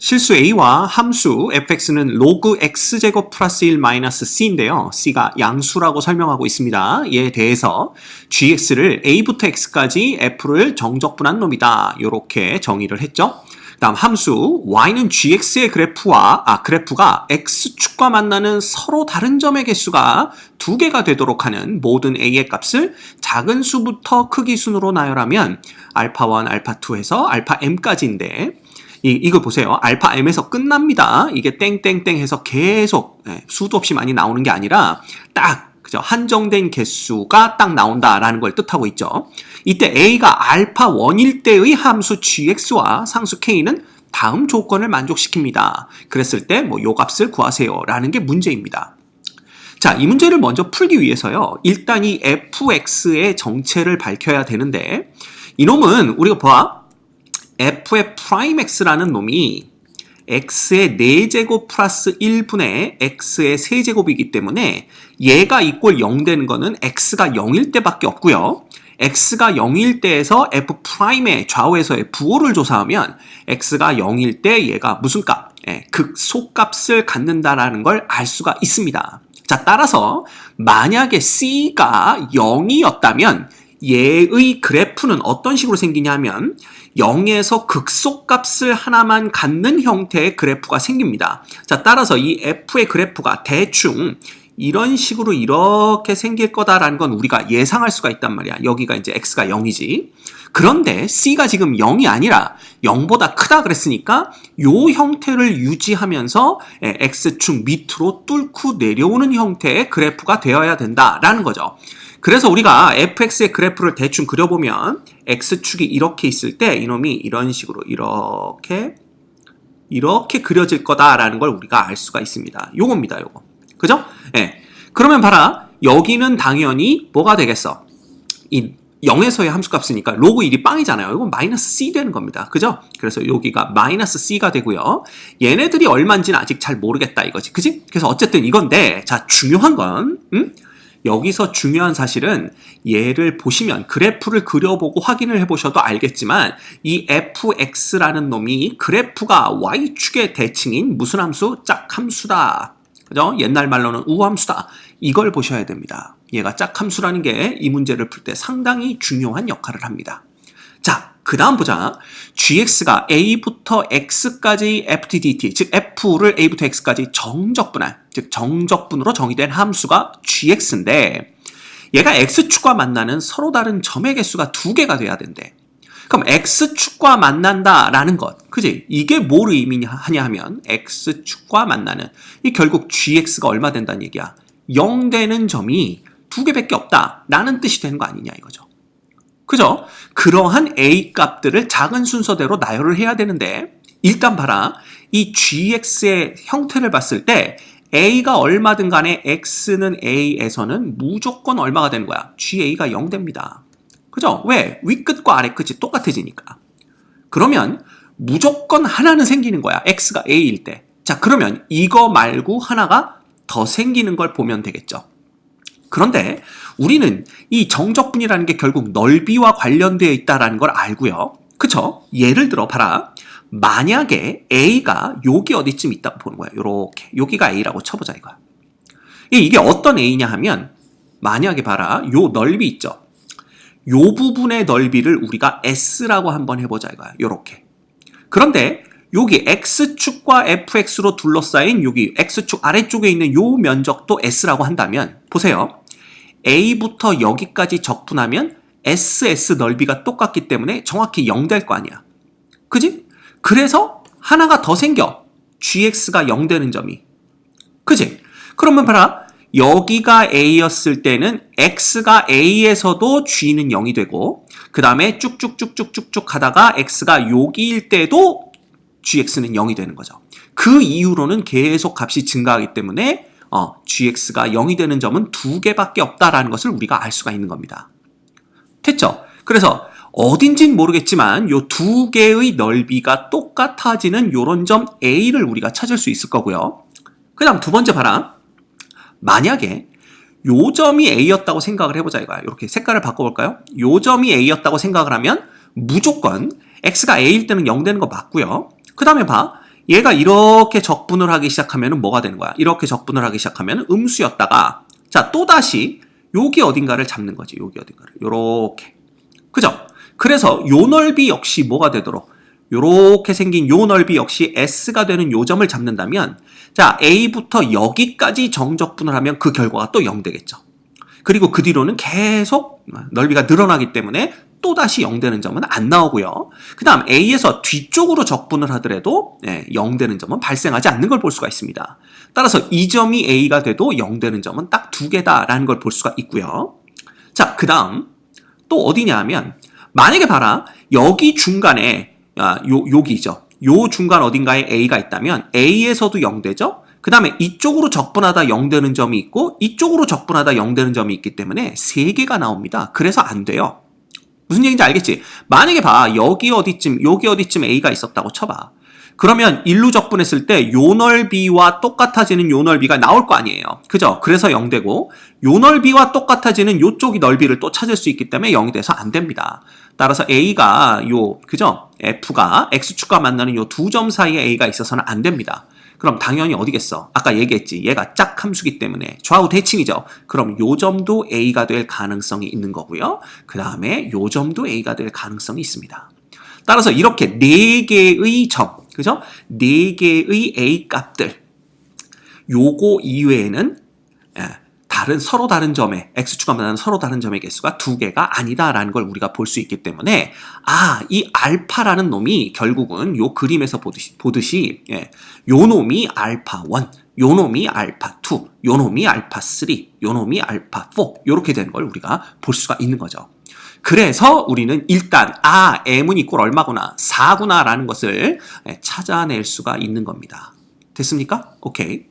실수 a와 함수 fx는 로그 x제곱 플러스 1 마이너스 c인데요. c가 양수라고 설명하고 있습니다. 이에 대해서 gx를 a부터 x까지 f를 정적분한 놈이다. 이렇게 정의를 했죠. 다음 함수 y는 gx의 그래프와 아 그래프가 x축과 만나는 서로 다른 점의 개수가 두 개가 되도록 하는 모든 a의 값을 작은 수부터 크기 순으로 나열하면 알파 1, 알파 2에서 알파 m까지인데 이, 이거 보세요. 알파 m에서 끝납니다. 이게 땡땡땡 해서 계속 예, 수도 없이 많이 나오는 게 아니라 딱 그죠? 한정된 개수가 딱 나온다라는 걸 뜻하고 있죠. 이때 a가 알파 1일 때의 함수 gx와 상수 k는 다음 조건을 만족시킵니다. 그랬을 때 뭐 요 값을 구하세요라는 게 문제입니다. 자, 이 문제를 먼저 풀기 위해서요. 일단 이 fx의 정체를 밝혀야 되는데 이놈은 우리가 봐 f의 프라임 x라는 놈이 x의 4제곱 플러스 1분의 x의 3제곱이기 때문에 얘가 이꼴 0 되는 거는 x가 0일 때밖에 없고요. x가 0일 때에서 f 프라임의 좌우에서의 부호를 조사하면 x가 0일 때 얘가 무슨 값? 예, 극소값을 갖는다라는 걸 알 수가 있습니다. 자, 따라서 만약에 c가 0이었다면 얘의 그래프는 어떤 식으로 생기냐면 0에서 극소값을 하나만 갖는 형태의 그래프가 생깁니다. 자, 따라서 이 f의 그래프가 대충 이런 식으로 이렇게 생길 거다라는 건 우리가 예상할 수가 있단 말이야. 여기가 이제 x가 0이지. 그런데 c가 지금 0이 아니라 0보다 크다 그랬으니까 요 형태를 유지하면서 x축 밑으로 뚫고 내려오는 형태의 그래프가 되어야 된다라는 거죠. 그래서 우리가 fx의 그래프를 대충 그려보면 x축이 이렇게 있을 때 이놈이 이런 식으로 이렇게 이렇게 그려질 거다라는 걸 우리가 알 수가 있습니다. 요겁니다, 요거. 그죠? 예. 네. 그러면 봐라. 여기는 당연히 뭐가 되겠어? 이 0에서의 함수값이니까 로그 1이 빵이잖아요. 이건 마이너스 c 되는 겁니다. 그죠? 그래서 여기가 마이너스 c가 되고요. 얘네들이 얼마인지는 아직 잘 모르겠다 이거지. 그지? 그래서 어쨌든 이건데 자 중요한 건 음? 여기서 중요한 사실은 얘를 보시면 그래프를 그려보고 확인을 해보셔도 알겠지만 이 fx라는 놈이 그래프가 y축의 대칭인 무슨 함수? 짝함수다. 그죠? 옛날 말로는 우함수다. 이걸 보셔야 됩니다. 얘가 짝함수라는 게 이 문제를 풀 때 상당히 중요한 역할을 합니다. 자, 그 다음 보자. gx가 a부터 x까지 ftdt, 즉 f를 a부터 x까지 정적분할, 즉 정적분으로 정의된 함수가 gx인데 얘가 x축과 만나는 서로 다른 점의 개수가 두 개가 돼야 된대. 그럼 x축과 만난다라는 것, 그지? 이게 뭘 의미하냐 하면 x축과 만나는 이 결국 gx가 얼마 된다는 얘기야. 0 되는 점이 두 개밖에 없다라는 뜻이 되는 거 아니냐 이거죠. 그죠? 그러한 A 값들을 작은 순서대로 나열을 해야 되는데 일단 봐라. 이 gx의 형태를 봤을 때 a가 얼마든 간에 x는 a에서는 무조건 얼마가 되는 거야? ga가 0 됩니다. 그죠? 왜? 윗끝과 아래끝이 똑같아지니까. 그러면 무조건 하나는 생기는 거야. x가 a일 때. 자, 그러면 이거 말고 하나가 더 생기는 걸 보면 되겠죠. 그런데 우리는 이 정적분이라는 게 결국 넓이와 관련되어 있다라는 걸 알고요. 그쵸? 예를 들어 봐라. 만약에 A가 여기 어디쯤 있다고 보는 거야. 요렇게. 여기가 A라고 쳐보자 이거야. 이게 어떤 A냐 하면 만약에 봐라. 요 넓이 있죠. 요 부분의 넓이를 우리가 S라고 한번 해보자 이거야. 요렇게. 그런데 여기 X축과 FX로 둘러싸인 여기 X축 아래쪽에 있는 요 면적도 S라고 한다면 보세요. A부터 여기까지 적분하면 SS 넓이가 똑같기 때문에 정확히 0 될 거 아니야. 그지? 그래서 하나가 더 생겨. GX가 0 되는 점이. 그지? 그러면 봐라. 여기가 A였을 때는 X가 A에서도 G는 0이 되고 그 다음에 쭉쭉쭉쭉쭉쭉 가다가 X가 여기일 때도 gx는 0이 되는 거죠. 그 이후로는 계속 값이 증가하기 때문에 어, gx가 0이 되는 점은 두 개밖에 없다라는 것을 우리가 알 수가 있는 겁니다. 됐죠? 그래서 어딘진 모르겠지만 요 두 개의 넓이가 똑같아지는 요런 점 A를 우리가 찾을 수 있을 거고요. 그 다음 두 번째 봐라. 만약에 요 점이 A였다고 생각을 해 보자 이거야. 이렇게 색깔을 바꿔 볼까요? 요 점이 A였다고 생각을 하면 무조건 X가 A일 때는 0 되는 거 맞고요. 그 다음에 봐. 얘가 이렇게 적분을 하기 시작하면 뭐가 되는 거야? 이렇게 적분을 하기 시작하면 음수였다가 자 또다시 여기 어딘가를 잡는 거지. 여기 어딘가를. 요렇게. 그죠? 그래서 요 넓이 역시 뭐가 되도록 요렇게 생긴 요 넓이 역시 S가 되는 요 점을 잡는다면 자 A부터 여기까지 정적분을 하면 그 결과가 또 0 되겠죠. 그리고 그 뒤로는 계속 넓이가 늘어나기 때문에 또다시 0 되는 점은 안 나오고요. 그 다음 A에서 뒤쪽으로 적분을 하더라도 예, 0 되는 점은 발생하지 않는 걸 볼 수가 있습니다. 따라서 이 점이 A가 돼도 0 되는 점은 딱 두 개다라는 걸 볼 수가 있고요. 자, 그 다음 또 어디냐 하면 만약에 봐라 여기 중간에 아, 요, 여기죠. 요 중간 어딘가에 A가 있다면 A에서도 0 되죠. 그 다음에 이쪽으로 적분하다 0 되는 점이 있고 이쪽으로 적분하다 0 되는 점이 있기 때문에 세 개가 나옵니다. 그래서 안 돼요. 무슨 얘기인지 알겠지? 만약에 봐 여기 어디쯤 여기 어디쯤 A가 있었다고 쳐봐. 그러면 일루 적분했을 때 요 넓이와 똑같아지는 요 넓이가 나올 거 아니에요. 그죠? 그래서 0되고 요 넓이와 똑같아지는 요쪽이 넓이를 또 찾을 수 있기 때문에 0이 돼서 안 됩니다. 따라서 A가 요 그죠? F가 X축과 만나는 요 두 점 사이에 A가 있어서는 안 됩니다. 그럼 당연히 어디겠어? 아까 얘기했지. 얘가 짝 함수기 때문에 좌우 대칭이죠. 그럼 요 점도 A가 될 가능성이 있는 거고요. 그 다음에 요 점도 A가 될 가능성이 있습니다. 따라서 이렇게 네 개의 점, 그죠? 네 개의 A 값들, 요거 이외에는 예, 다른 서로 다른 점의 x축과 만나는 서로 다른 점의 개수가 두 개가 아니다라는 걸 우리가 볼 수 있기 때문에 아 이 알파라는 놈이 결국은 요 그림에서 보듯이 보듯이 예, 요 놈이 알파 1, 요 놈이 알파 2, 요 놈이 알파 3, 요 놈이 알파 4 요렇게 되는 걸 우리가 볼 수가 있는 거죠. 그래서 우리는 일단 아 m은 이꼴 얼마구나 4구나라는 것을 예, 찾아낼 수가 있는 겁니다. 됐습니까? 오케이.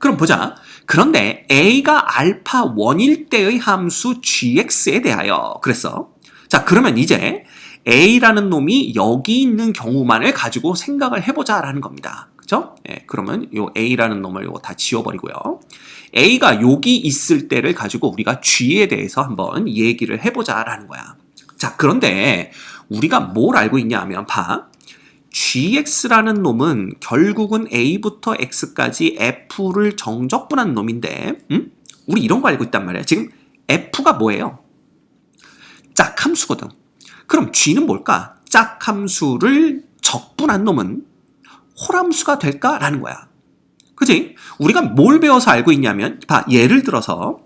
그럼 보자. 그런데 a가 알파 1일 때의 함수 gx에 대하여 그랬어. 자 그러면 이제 a라는 놈이 여기 있는 경우만을 가지고 생각을 해보자 라는 겁니다. 그죠? 예, 그러면 요 a라는 놈을 요거 다 지워버리고요. a가 여기 있을 때를 가지고 우리가 g에 대해서 한번 얘기를 해보자 라는 거야. 자 그런데 우리가 뭘 알고 있냐 하면 봐. Gx라는 놈은 결국은 a부터 x까지 f를 정적분한 놈인데, 음? 우리 이런 거 알고 있단 말이야. 지금 f가 뭐예요? 짝함수거든. 그럼 g는 뭘까? 짝함수를 적분한 놈은 홀함수가 될까라는 거야. 그지? 우리가 뭘 배워서 알고 있냐면, 봐, 예를 들어서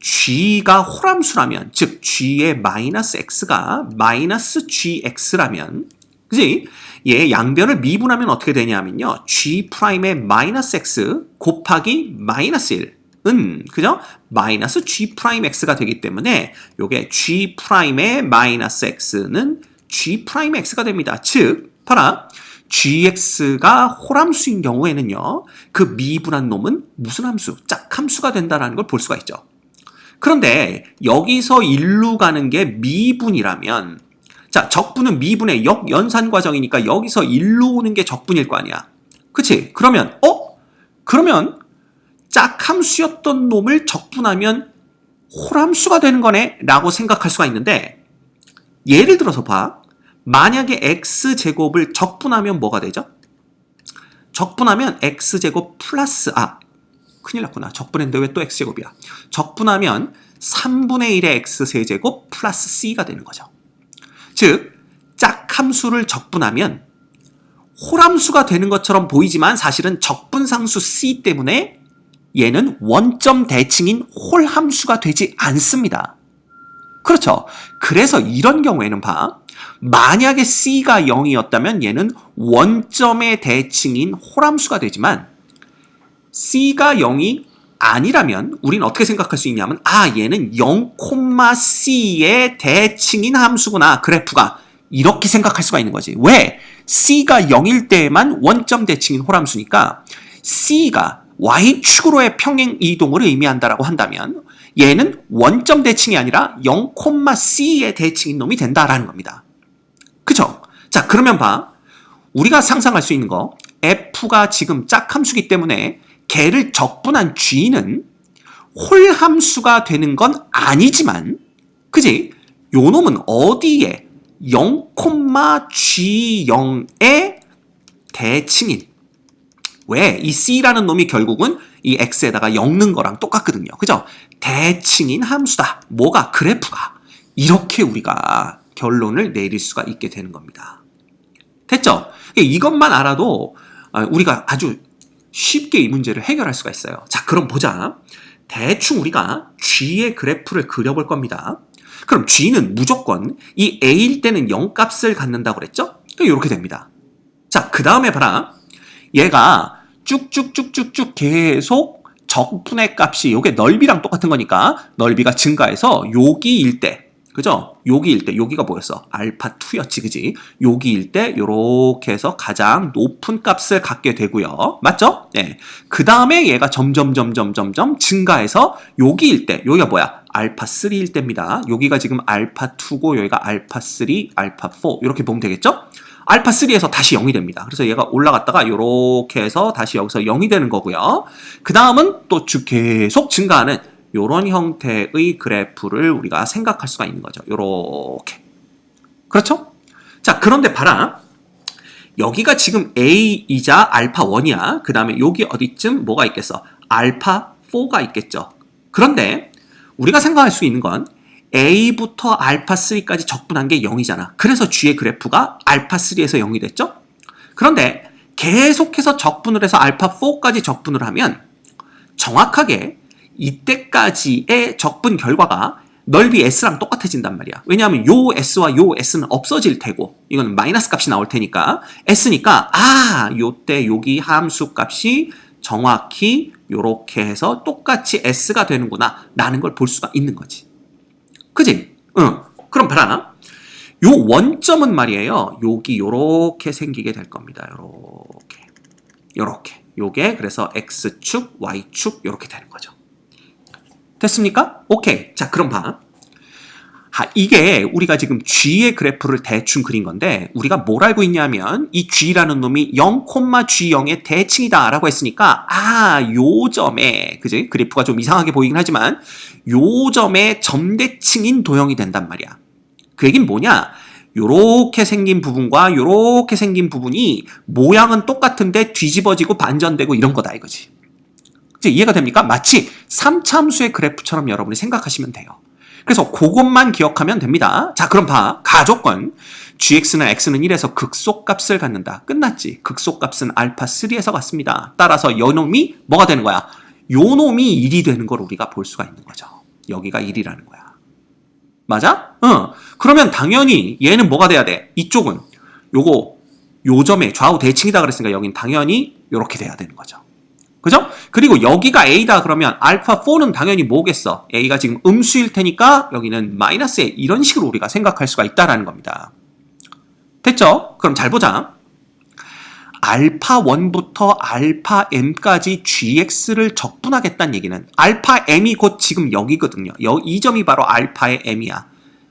g가 홀함수라면, 즉 g의 마이너스 x가 마이너스 gx라면, 그지? 얘 양변을 미분하면 어떻게 되냐면요. g 프라임의 마이너스 x 곱하기 마이너스 1 은 그죠? 마이너스 g 프라임 x가 되기 때문에 요게 g 프라임의 마이너스 x는 g 프라임 x가 됩니다. 즉, 봐라. gx가 홀함수인 경우에는요. 그 미분한 놈은 무슨 함수? 짝함수가 된다는 걸 볼 수가 있죠. 그런데 여기서 일로 가는 게 미분이라면 자, 적분은 미분의 역연산 과정이니까 여기서 일로 오는 게 적분일 거 아니야. 그치? 그러면, 어? 그러면 짝함수였던 놈을 적분하면 홀함수가 되는 거네? 라고 생각할 수가 있는데, 예를 들어서 봐. 만약에 x제곱을 적분하면 뭐가 되죠? 적분하면 x제곱 플러스, 아, 큰일 났구나. 적분했는데 왜 또 x제곱이야? 적분하면 3분의 1의 x세제곱 플러스 c가 되는 거죠. 즉 짝함수를 적분하면 홀함수가 되는 것처럼 보이지만 사실은 적분상수 C 때문에 얘는 원점 대칭인 홀함수가 되지 않습니다. 그렇죠. 그래서 이런 경우에는 봐. 만약에 C가 0이었다면 얘는 원점의 대칭인 홀함수가 되지만 C가 0이 아니라면 우리는 어떻게 생각할 수 있냐면 아 얘는 0,c의 대칭인 함수구나. 그래프가. 이렇게 생각할 수가 있는 거지. 왜? c가 0일 때에만 원점 대칭인 홀함수니까 c가 y축으로의 평행 이동을 의미한다라고 한다면 얘는 원점 대칭이 아니라 0,c의 대칭인 놈이 된다라는 겁니다. 그쵸? 자 그러면 봐. 우리가 상상할 수 있는 거 f가 지금 짝함수기 때문에 걔를 적분한 g는 홀함수가 되는 건 아니지만 그지? 요 놈은 어디에 0,g0의 대칭인 왜? 이 C라는 놈이 결국은 이 X에다가 엮는 거랑 똑같거든요. 그죠? 대칭인 함수다. 뭐가? 그래프가. 이렇게 우리가 결론을 내릴 수가 있게 되는 겁니다. 됐죠? 이것만 알아도 아, 우리가 아주 쉽게 이 문제를 해결할 수가 있어요. 자, 그럼 보자. 대충 우리가 G의 그래프를 그려볼 겁니다. 그럼 G는 무조건 이 A일 때는 0 값을 갖는다고 그랬죠? 이렇게 됩니다. 자, 그 다음에 봐라. 얘가 쭉쭉쭉쭉쭉 계속 적분의 값이 요게 넓이랑 똑같은 거니까 넓이가 증가해서 여기일 때 그죠? 여기일 때 여기가 뭐였어? 알파 2였지 그지? 여기일 때 요렇게 해서 가장 높은 값을 갖게 되고요. 맞죠? 네. 그 다음에 얘가 점점 점점 점점 증가해서 여기일 때 여기가 뭐야? 알파 3일 때입니다. 여기가 지금 알파 2고 여기가 알파 3, 알파 4 이렇게 보면 되겠죠? 알파 3에서 다시 0이 됩니다. 그래서 얘가 올라갔다가 이렇게 해서 다시 여기서 0이 되는 거고요. 그 다음은 또쭉 계속 증가하는 이런 형태의 그래프를 우리가 생각할 수가 있는 거죠. 이렇게. 그렇죠? 자, 그런데 봐라. 여기가 지금 A이자 알파 1이야. 그 다음에 여기 어디쯤 뭐가 있겠어? 알파 4가 있겠죠. 그런데 우리가 생각할 수 있는 건 A부터 알파 3까지 적분한 게 0이잖아. 그래서 G의 그래프가 알파 3에서 0이 됐죠? 그런데 계속해서 적분을 해서 알파 4까지 적분을 하면 정확하게 이때까지의 적분 결과가 넓이 S랑 똑같아진단 말이야. 왜냐하면 요 S와 요 S는 없어질 테고 이건 마이너스 값이 나올 테니까 S니까 아 요때 여기 함수 값이 정확히 요렇게 해서 똑같이 S가 되는구나 라는 걸 볼 수가 있는 거지. 그지? 응. 그럼 봐라. 요 원점은 말이에요. 여기 요렇게 생기게 될 겁니다. 요렇게. 요렇게. 요게 그래서 X축, Y축 요렇게 되는 거죠. 됐습니까? 오케이. 자, 그럼 봐. 아, 이게 우리가 지금 G의 그래프를 대충 그린 건데 우리가 뭘 알고 있냐면 이 G라는 놈이 0,G0의 대칭이다 라고 했으니까 아, 요 점에 그지? 그래프가 좀 이상하게 보이긴 하지만 요 점에 점대칭인 도형이 된단 말이야. 그 얘기는 뭐냐? 요렇게 생긴 부분과 요렇게 생긴 부분이 모양은 똑같은데 뒤집어지고 반전되고 이런 거다 이거지. 이제 이해가 됩니까? 마치 3참수의 그래프처럼 여러분이 생각하시면 돼요. 그래서 그것만 기억하면 됩니다. 자, 그럼 봐. 가조건. gx는 x는 1에서 극소값을 갖는다. 끝났지. 극소값은 알파 3에서 갖습니다. 따라서 요 놈이 뭐가 되는 거야? 요 놈이 1이 되는 걸 우리가 볼 수가 있는 거죠. 여기가 1이라는 거야. 맞아? 응. 그러면 당연히 얘는 뭐가 돼야 돼? 이쪽은 요거 요 점에 좌우 대칭이다 그랬으니까 여긴 당연히 요렇게 돼야 되는 거죠. 그죠? 그리고 여기가 A다 그러면 알파 4는 당연히 뭐겠어? A가 지금 음수일 테니까 여기는 마이너스 A 이런 식으로 우리가 생각할 수가 있다라는 겁니다. 됐죠? 그럼 잘 보자. 알파 1부터 알파 m까지 gx를 적분하겠다는 얘기는 알파 m이 곧 지금 여기거든요. 여, 이 점이 바로 알파의 m이야.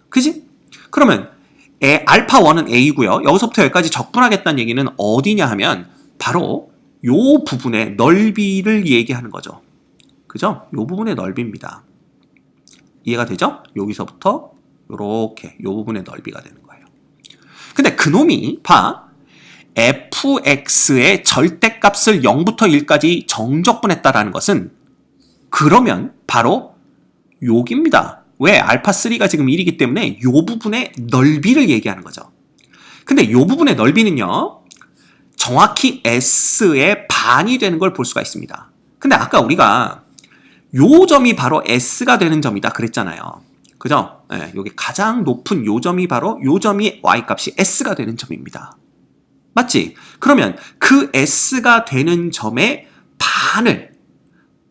그지? 그러면 에, 알파 1은 a고요. 여기서부터 여기까지 적분하겠다는 얘기는 어디냐 하면 바로 요 부분의 넓이를 얘기하는 거죠. 그죠? 요 부분의 넓이입니다. 이해가 되죠? 여기서부터 요렇게 요 부분의 넓이가 되는 거예요. 근데 그놈이 봐. fx의 절대값을 0부터 1까지 정적분했다라는 것은 그러면 바로 여기입니다. 왜? 알파 3가 지금 1이기 때문에 요 부분의 넓이를 얘기하는 거죠. 근데 요 부분의 넓이는요. 정확히 s의 반이 되는 걸 볼 수가 있습니다. 근데 아까 우리가 요 점이 바로 s가 되는 점이다 그랬잖아요. 그죠? 네, 여기 가장 높은 요 점이 바로 요 점이 y값이 s가 되는 점입니다. 맞지? 그러면 그 s가 되는 점의 반을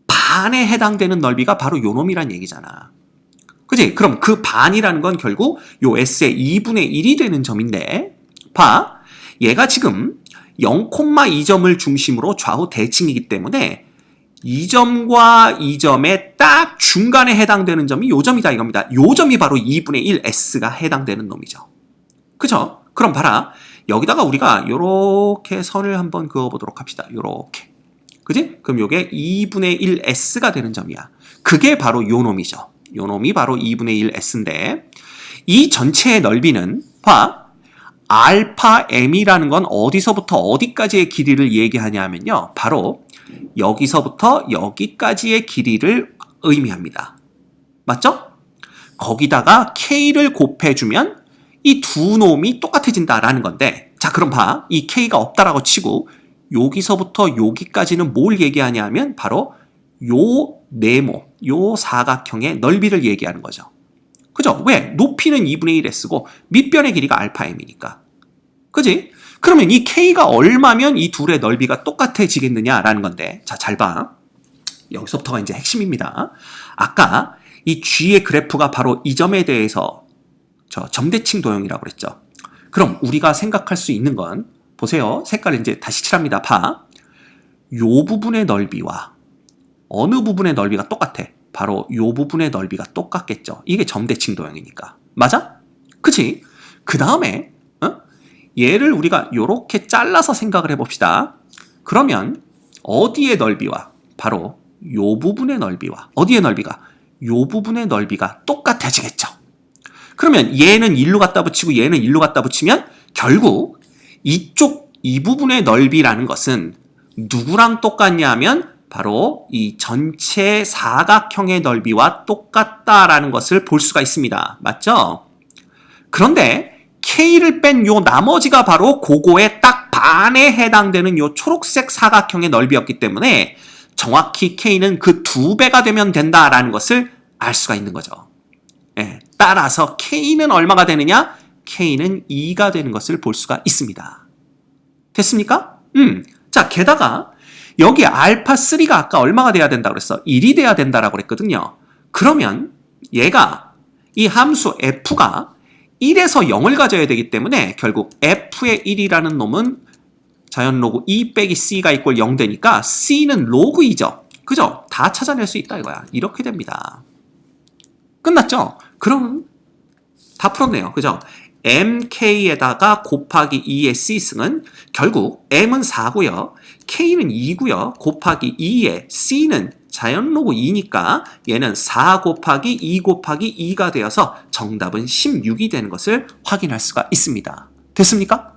반에 해당되는 넓이가 바로 요 놈이란 얘기잖아. 그지? 그럼 그 반이라는 건 결국 요 s의 2분의 1이 되는 점인데 봐. 얘가 지금 0,2점을 중심으로 좌우 대칭이기 때문에 이 점과 이 점의 딱 중간에 해당되는 점이 요 점이다 이겁니다. 요 점이 바로 2분의 1 s가 해당되는 놈이죠. 그죠? 그럼 봐라. 여기다가 우리가 요렇게 선을 한번 그어보도록 합시다. 요렇게. 그지? 그럼 요게 2분의 1 s가 되는 점이야. 그게 바로 요 놈이죠. 요 놈이 바로 2분의 1 s인데 이 전체의 넓이는 봐. 알파 m이라는 건 어디서부터 어디까지의 길이를 얘기하냐면요. 바로 여기서부터 여기까지의 길이를 의미합니다. 맞죠? 거기다가 k를 곱해주면 이 두 놈이 똑같아진다라는 건데 자 그럼 봐. 이 k가 없다라고 치고 여기서부터 여기까지는 뭘 얘기하냐면 바로 요 네모, 요 사각형의 넓이를 얘기하는 거죠. 그죠? 왜? 높이는 2분의 1에 쓰고 밑변의 길이가 알파 m이니까. 그지? 그러면 이 k가 얼마면 이 둘의 넓이가 똑같아지겠느냐라는 건데 자 잘 봐. 여기서부터가 이제 핵심입니다. 아까 이 g의 그래프가 바로 이 점에 대해서 저 점대칭 도형이라고 그랬죠. 그럼 우리가 생각할 수 있는 건 보세요. 색깔을 이제 다시 칠합니다. 봐. 요 부분의 넓이와 어느 부분의 넓이가 똑같아? 바로 요 부분의 넓이가 똑같겠죠. 이게 점대칭 도형이니까. 맞아? 그치? 그 다음에 어? 얘를 우리가 요렇게 잘라서 생각을 해봅시다. 그러면 어디의 넓이와 바로 요 부분의 넓이와 어디의 넓이가 요 부분의 넓이가 똑같아지겠죠. 그러면 얘는 일로 갖다 붙이고 얘는 일로 갖다 붙이면 결국 이쪽 이 부분의 넓이라는 것은 누구랑 똑같냐 하면 바로 이 전체 사각형의 넓이와 똑같다라는 것을 볼 수가 있습니다. 맞죠? 그런데 K를 뺀 요 나머지가 바로 그거의 딱 반에 해당되는 요 초록색 사각형의 넓이였기 때문에 정확히 K는 그 두 배가 되면 된다라는 것을 알 수가 있는 거죠. 예, 따라서 K는 얼마가 되느냐? K는 2가 되는 것을 볼 수가 있습니다. 됐습니까? 음. 자, 게다가 여기 알파 3가 아까 얼마가 돼야 된다고 그랬어? 1이 돼야 된다라고 그랬거든요. 그러면 얘가 이 함수 f가 1에서 0을 가져야 되기 때문에 결국 f의 1이라는 놈은 자연 로그 2 빼기 c가 이꼴 0 되니까 c는 로그 2죠. 그죠? 다 찾아낼 수 있다 이거야. 이렇게 됩니다. 끝났죠? 그럼 다 풀었네요. 그죠? Mk에다가 곱하기 2의 c승은 결국 m은 4고요. k는 2고요. 곱하기 2의 c는 자연 로그 2니까 얘는 4 곱하기 2 곱하기 2가 되어서 정답은 16이 되는 것을 확인할 수가 있습니다. 됐습니까?